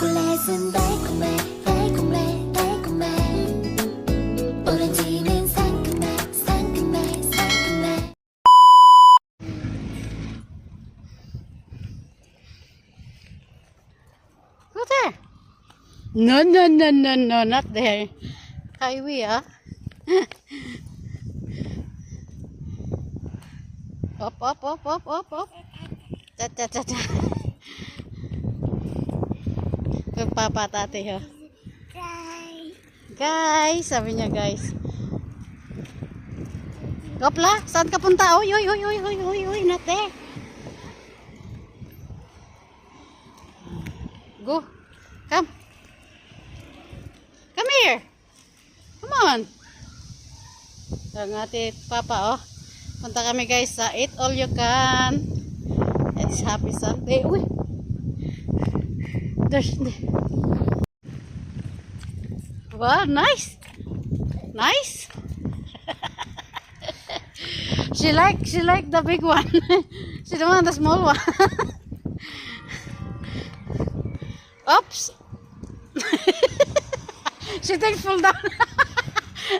초콜릿은 달콤해 달콤해 달콤해 오렌지는 상큼해 상큼해 상큼해 Go there. No, no, no, no, no, not there. Highway, ah. up, up, up, up, up, up. Ta, ta, ta, ta. Magpapatate, ha. Guys, sabi niya, guys. Gopla, saan ka punta? Uy, uy, uy, uy, uy, uy, not there. Go. Come. Come here. Come on. Ang ate papa, oh. Punta kami guys sa Eat All You Can. It's Happy Sunday. Uy. The... Wow, nice. Nice. she like she like the big one. she don't want the small one. Oops. she thinks full down.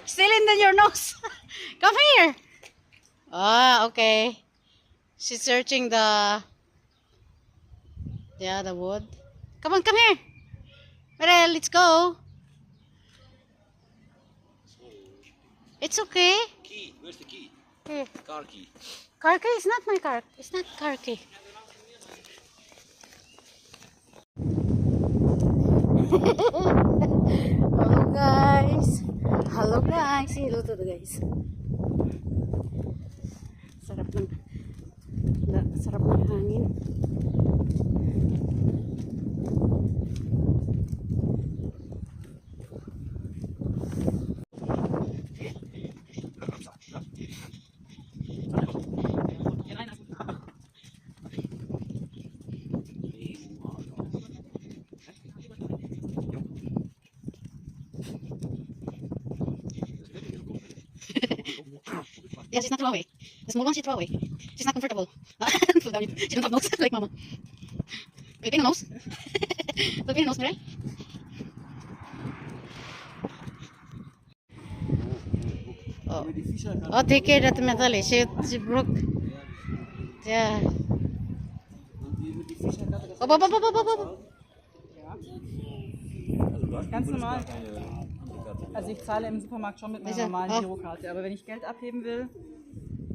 Still in your nose. Come here. Ah, okay. She's searching the yeah the wood. Come on, come here. Merel, let's go. It's okay. Key, where's the key? Here. Car key. Car key is not my car. It's not car key. Hello guys. Hello guys. Hello to the guys. Sarap ng sarap ng hangin. Not throw away. The small one she throw away. She's not comfortable. Pull down. She don't have nose like mama. Filipino nose. Filipino nose, right? Oh. Oh, take care that metal. She, she broke. Yeah. Oh, op, op, op, op, op. Ganz normal. Also ich zahle im Supermarkt schon mit meiner normalen. Girokarte. Aber wenn ich Geld abheben will,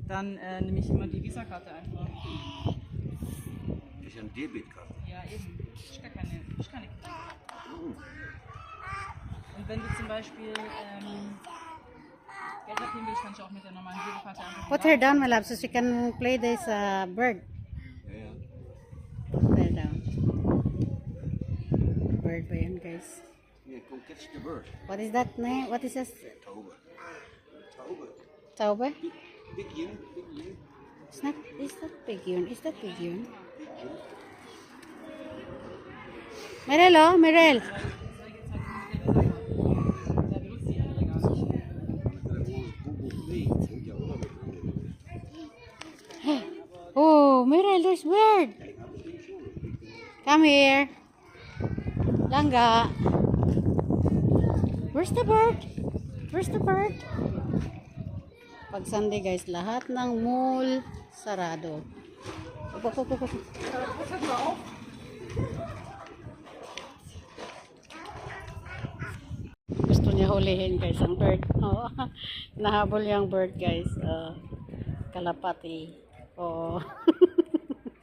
dann äh, nehme ich immer die Visa-Karte einfach. is een debitkarte. Ja, eben. Ich gar keine. Ich kann nicht. Und wenn du zum Beispiel ähm, Geld abheben willst, kannst du auch mit der normalen Girokarte einfach. Put her down, my love, so she can play this uh, bird. Ja, ja. Put her down. Bird ba yun, guys? Yeah, come catch the bird. What is that name? What is this? Tober. Tober. Tauber? Big, yun, big yun. It's not, is that big yun? Is that big yun? Merel, oh, Merel. Oh, Merel, there's bird. Come here. Langga. Where's the bird? Where's the bird? Pag Sunday guys, lahat ng mall sarado. Opo, opo, opo. Gusto niya hulihin guys ang bird. Oo. Nahabol yung bird guys. Uh, kalapati. Oo.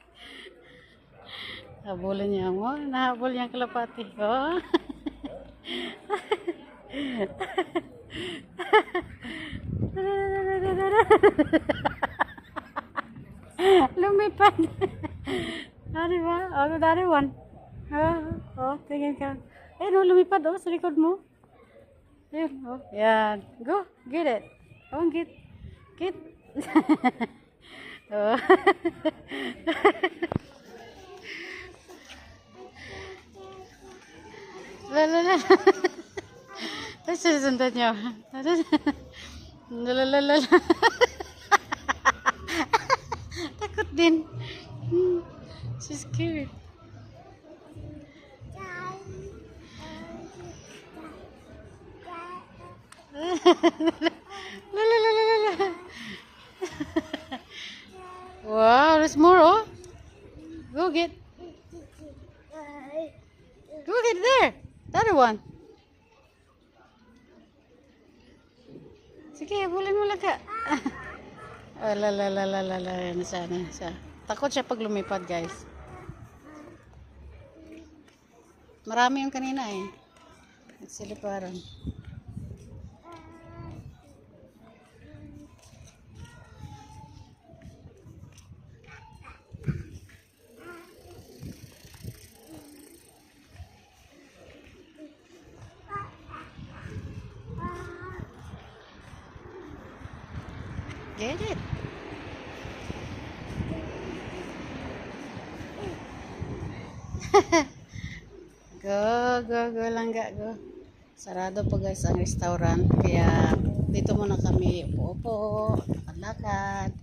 Habulin niya mo. Nahabol yung kalapati. Oo. Lumipad. ah, di ba? Oh, dari one. Oh, oh, tingin ka. Eh, no, lumipad oh, sa likod mo. Ayun, oh. Yan. Go, get it. On, get. Get. oh. la la la. Ay, susundan niyo. Lalalala. Takot din. Hmm. She's. Sige, habulin mo lang ka. oh, la la la la la. Yan siya, yan siya. Takot siya pag lumipad, guys. Marami yung kanina eh. Nagsiliparan. Get it. go, go, go lang ga, go. Sarado po guys ang restaurant. Kaya dito muna kami upo-upo, lakad-lakad.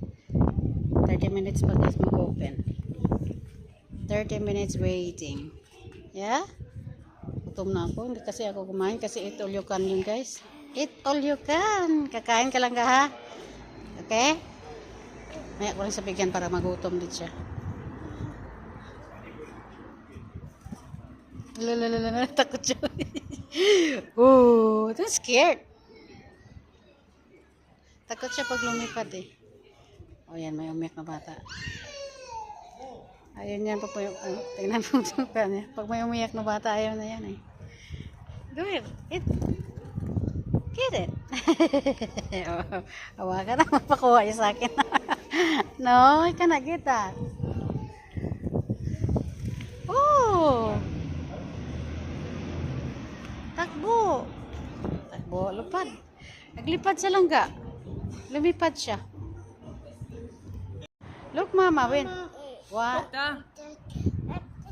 30 minutes pa guys mag-open. 30 minutes waiting. Yeah? Gutom na ako. Hindi kasi ako kumain kasi eat all you can yun guys. Eat all you can. Kakain ka lang ka ha? Okay? Maya ko lang sa bigyan para magutom din siya. Lalalala, takot siya. oh, I'm scared. Takot siya pag lumipad eh. O yan, may umiyak na bata. Ayun yan pa po yung, ano, tingnan mo ito. Pag may umiyak na bata, ayaw na yan eh. Go ahead, eat. Get it. awa ka na, mapakuha niya sa akin. no, I cannot get that. Oh! Takbo. Takbo, lupad. Naglipad sa langga. Lumipad siya. Look, mama, wait. What? Da.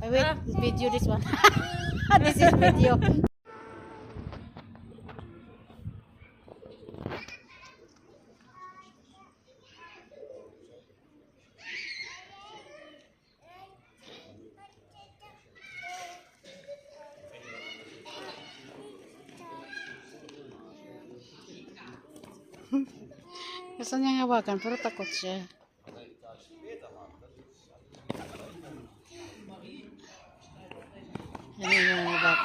Wait, wait, video this one. this is video. Rasanya nggak makan perut takut sih. Ini yang obat.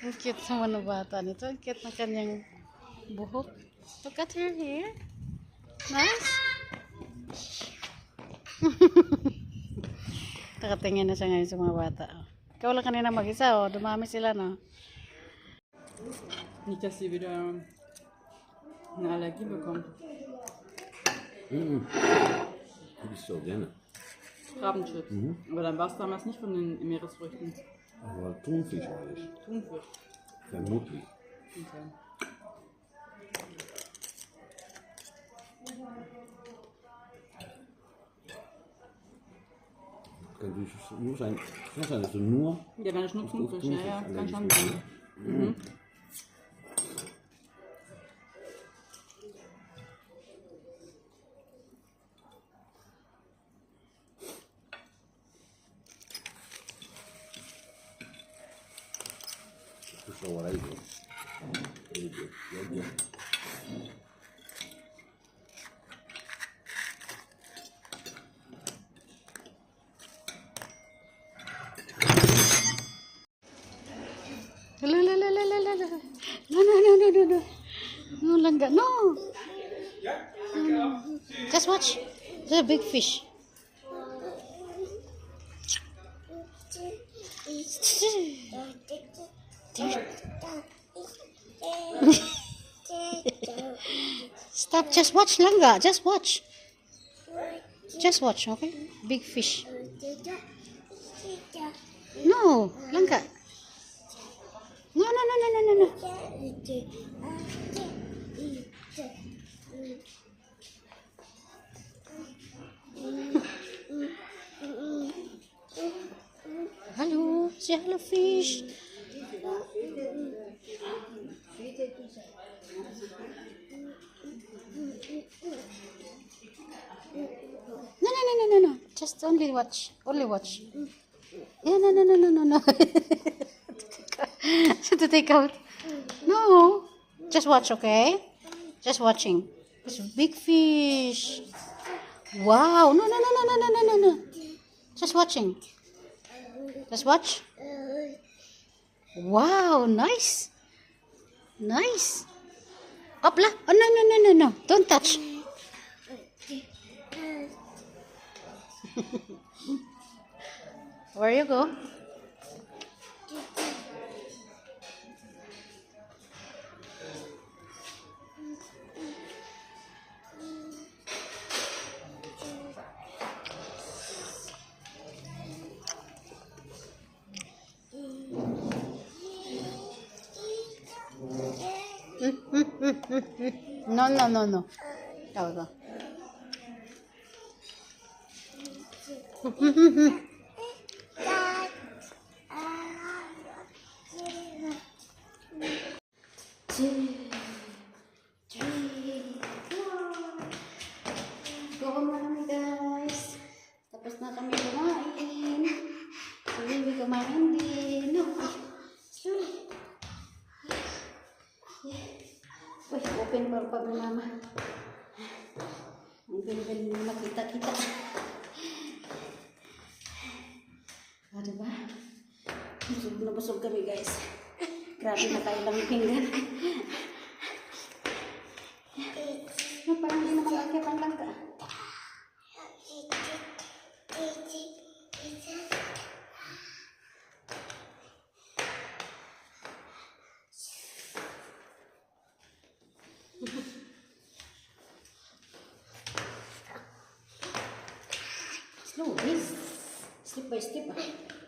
Angkit sama nubatan itu angkit makan yang buhuk. Look at her hair. Nice. Nakatingin na siya ngayon sa mga bata. Ikaw lang kanina mag-isa, oh. Dumami sila, no? Nicht, dass sie wieder eine Allergie bekommt. Mhm. Hätte ich so gerne. Krabbenchips. Aber dann war es damals nicht von den Meeresfrüchten. Aber Thunfisch alles. Thunfisch. Vermutlich. Okay. Du musst ein, das also nur. Ja, dann ist nur Thunfisch, ja, ja, kann schon sein. Mhm. Sauerei. Ja, ja, ja. Watch. There's a big fish. Stop. Just watch langga. Just watch. Just watch. Okay. Big fish. No langga. No no no no no no no. Hello, jellyfish. No, no, no, no, no, no. Just Just only watch. Only watch. Yeah, no, no, no, no, no, no. to take out. No. Just watch, okay? Just watching. It's a big fish. Wow. No, no, no, no, no, no, no, no, no. Just watching. Just watch. Wow, nice. Nice. Up lah. Oh, no, no, no, no, no. Don't touch. Where you go? No, no, no, no. Todo. Two, Nubusog kami guys. Grabe na tayo lang pinggan. Parang hindi naman laki pang langka. Slow, please. Step by step. Ah.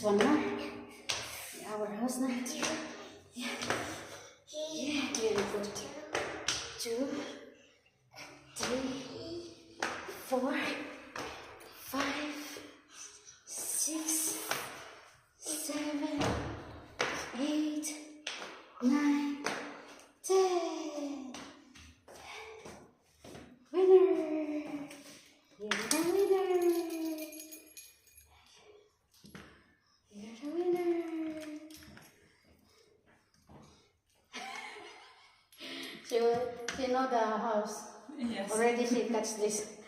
Just one more. Yeah, house now. that? Yeah. Yeah, beautiful. Know the house. Yes. Already she catch this.